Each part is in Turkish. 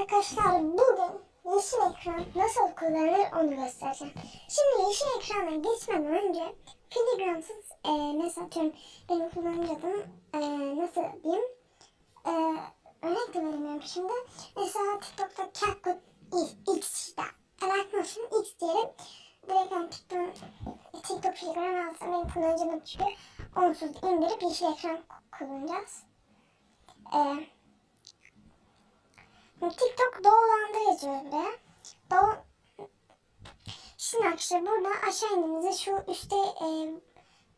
Arkadaşlar bugün yeşil ekran nasıl kullanılır onu göstereceğim. Şimdi yeşil ekrana geçmeden önce filigramsız e, mesela atıyorum benim kullanıcı adım e, nasıl diyeyim e, örnek de veremiyorum şimdi. Mesela TikTok'ta CapCut X işte Motion X diyelim. Direkt ben TikTok, TikTok filigran alsam benim kullanıcı adım çıkıyor. Onsuz indirip yeşil ekran kullanacağız. Eee TikTok dolandı yazıyoruz buraya. Doğu... Şimdi arkadaşlar burada aşağı indiğimizde şu üstte e,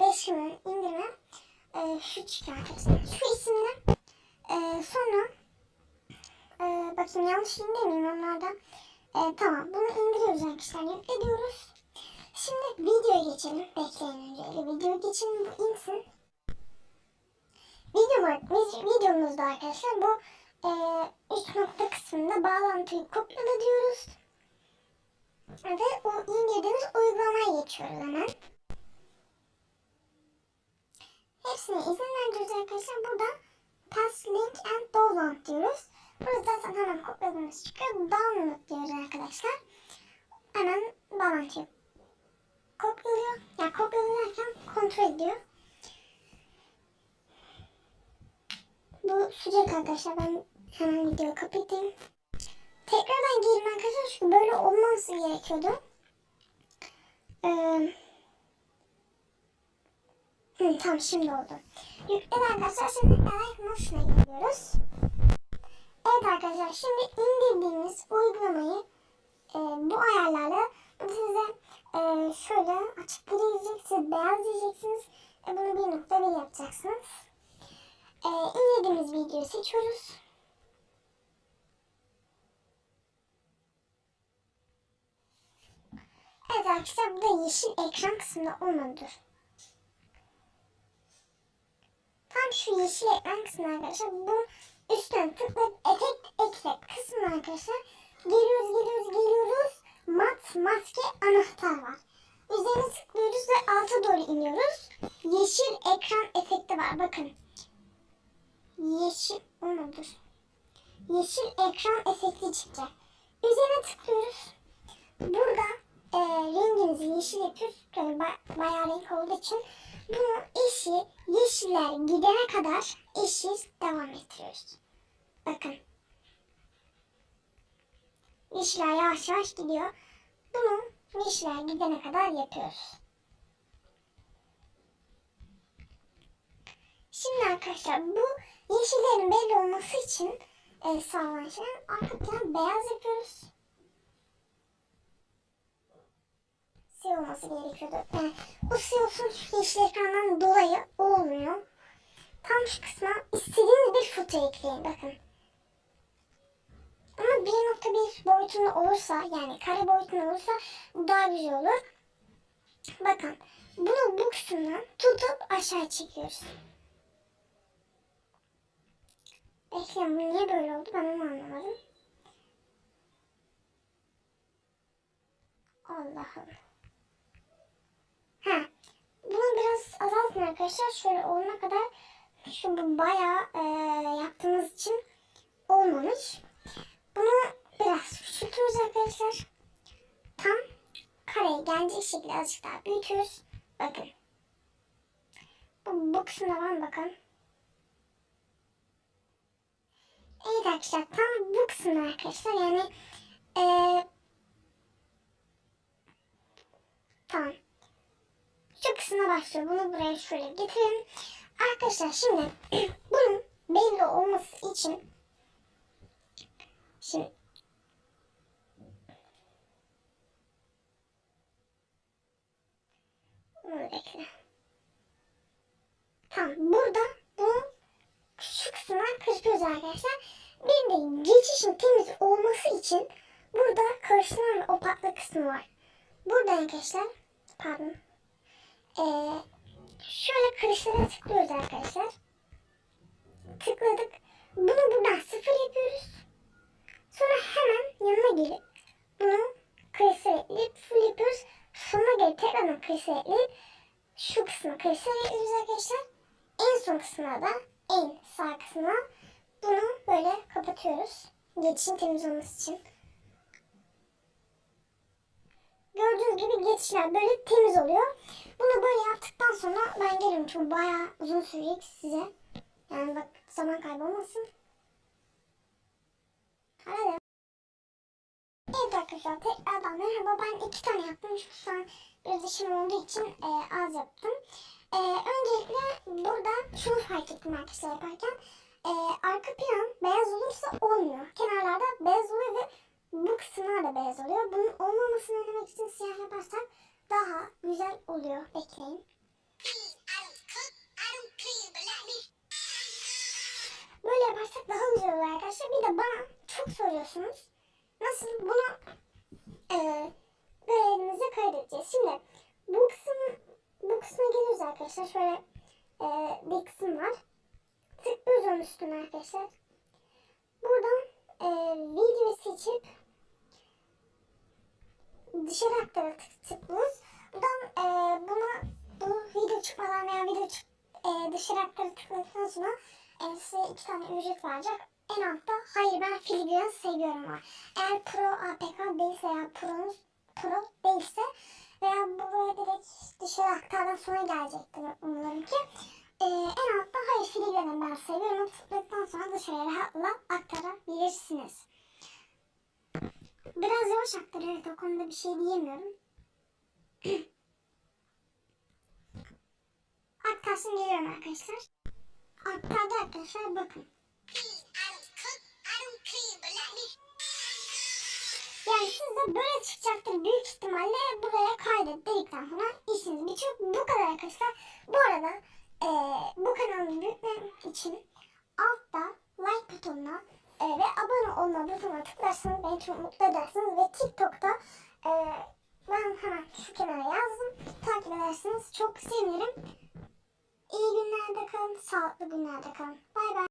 5 gün indirme e, şu çıkıyor arkadaşlar. Şu isimle e, sonra e, bakayım yanlış indirmeyeyim onlardan. E, tamam bunu indiriyoruz arkadaşlar. Yüklediyoruz. Şimdi videoya geçelim. Bekleyin önce. Videoya geçelim. Bu insin. Video, videomuzda arkadaşlar bu e, üst nokta kısmında bağlantıyı kopyala diyoruz. Ve o indirdiğimiz uygulamaya geçiyoruz hemen. Hepsine izin vereceğiz arkadaşlar. Burada pass link and download diyoruz. Burada zaten hemen kopyaladığımız çıkıyor. Download diyoruz arkadaşlar. Hemen bağlantıyı kopyalıyor. Yani kopyalarken kontrol ediyor. Bu sıcak arkadaşlar. Ben hemen videoyu kapatayım. Tekrardan giyelim arkadaşlar. Çünkü böyle olmaması gerekiyordu. Ee, hı, tamam şimdi oldu. Yükledi arkadaşlar. Şimdi Elite Motion'a geliyoruz. Evet arkadaşlar şimdi indirdiğimiz uygulamayı e, bu ayarlarla size e, şöyle açık gri diyecek, siz beyaz diyeceksiniz. E, bunu bir nokta bir yapacaksınız. E, indirdiğimiz videoyu seçiyoruz. Evet arkadaşlar bu da yeşil ekran kısmında olmalıdır. Tam şu yeşil ekran kısmında arkadaşlar bunun üstten tıklayıp efekt ekle kısmına arkadaşlar geliyoruz geliyoruz geliyoruz mat maske anahtar var. Üzerine tıklıyoruz ve alta doğru iniyoruz. Yeşil ekran efekti var bakın. Yeşil olmadır. Yeşil ekran efekti çıktı. Üzerine tıklıyoruz. Burada e, rengimizi yeşil yapıyoruz. Yani ba bayağı renk olduğu için bunu işi yeşiller gidene kadar işi devam ettiriyoruz. Bakın. Yeşiller yavaş yavaş gidiyor. Bunu yeşiller gidene kadar yapıyoruz. Şimdi arkadaşlar bu yeşillerin belli olması için e, sağlanan şey arka plan beyaz yapıyoruz. Siyah olması gerekiyordu. Yani bu siyahın yeşil ekrandan dolayı olmuyor. Tam şu kısma istediğiniz bir foto ekleyin bakın. Ama 1.1 boyutunda olursa yani kare boyutunda olursa daha güzel olur. Bakın bunu bu kısımdan tutup aşağı çekiyoruz. Bekleyin bu niye böyle oldu ben onu anlamadım. Allah'ım. Ha. Bunu azaltın arkadaşlar. Şöyle olana kadar şu bu bayağı e, yaptığımız için olmamış. Bunu biraz küçültüyoruz arkadaşlar. Tam kareye gelecek şekilde azıcık daha büyütüyoruz. Bakın. Bu, bu kısımda var bakın. Evet arkadaşlar tam bu kısımda arkadaşlar yani ee, tamam şu kısmına başlıyor. Bunu buraya şöyle getirelim. Arkadaşlar şimdi bunun belli olması için şimdi bunu bekle. Tamam burada bunu şu kısmına kırpıyoruz arkadaşlar. Bir de geçişin temiz olması için burada karıştıran ve opaklı kısmı var. Burada arkadaşlar pardon ee, şöyle kırışlara tıklıyoruz arkadaşlar. Tıkladık. Bunu buradan sıfır yapıyoruz. Sonra hemen yanına gelip bunu kırışlara ekleyip full yapıyoruz. Sonuna gelip tekrardan ekleyip şu kısmı kırışlara ekliyoruz arkadaşlar. En son kısmına da en sağ kısmına bunu böyle kapatıyoruz. Geçişin temiz olması için. Gördüğünüz gibi geçişler böyle temiz oluyor. Bunu böyle yaptıktan sonra ben gelirim çünkü bayağı uzun sürecek size. Yani bak zaman kaybolmasın. Hadi. Evet arkadaşlar tekrardan merhaba. Ben iki tane yaptım. Şu an biraz işim olduğu için e, az yaptım. E, öncelikle burada şunu fark ettim arkadaşlar yaparken. E, arka plan beyaz olursa olmuyor. Kenarlarda beyaz oluyor ve bu kısımlar da beyaz oluyor. Bunun olmamasını önlemek için siyah yaparsak daha güzel oluyor. Bekleyin. Böyle yaparsak daha güzel oluyor arkadaşlar. Bir de bana çok soruyorsunuz. Nasıl bunu e, böyle elimize kaydedeceğiz. Şimdi bu kısım bu kısma geliyoruz arkadaşlar. Şöyle e, bir kısım var. Tıklıyoruz onun üstüne arkadaşlar. Buradan e, video seçip dışarı aktara tık tıklıyoruz. Buradan e, buna bu video çıkmadan veya video çık, e, dışarı aktara tıkladıktan sonra e, size iki tane ücret verecek. En altta hayır ben filigran seviyorum var. Eğer Pro APK değilse ya Pro'nuz Pro değilse veya buraya direkt dışarı aktardan sonra gelecektir umarım ki. E, en altta hayır filigranı ben seviyorum. Tıkladıktan sonra dışarıya rahatla aktarabilirsiniz. Biraz yavaş aktarıyor. Evet, o konuda bir şey diyemiyorum. Aktarsın geliyorum arkadaşlar. Aktardı arkadaşlar bakın. Yani siz de böyle çıkacaktır büyük ihtimalle buraya kaydet dedikten sonra işiniz bitiyor. Bu kadar arkadaşlar. Bu arada eee, bu kanalı büyütmem için altta like butonuna eee, ve abone olma butonuna tıklarsanız beni çok mutlu edersiniz. Ve TikTok'ta eee, ben hemen şu kenara yazdım. Takip ederseniz çok sevinirim. İyi günlerde kalın, sağlıklı günlerde kalın. Bay bay.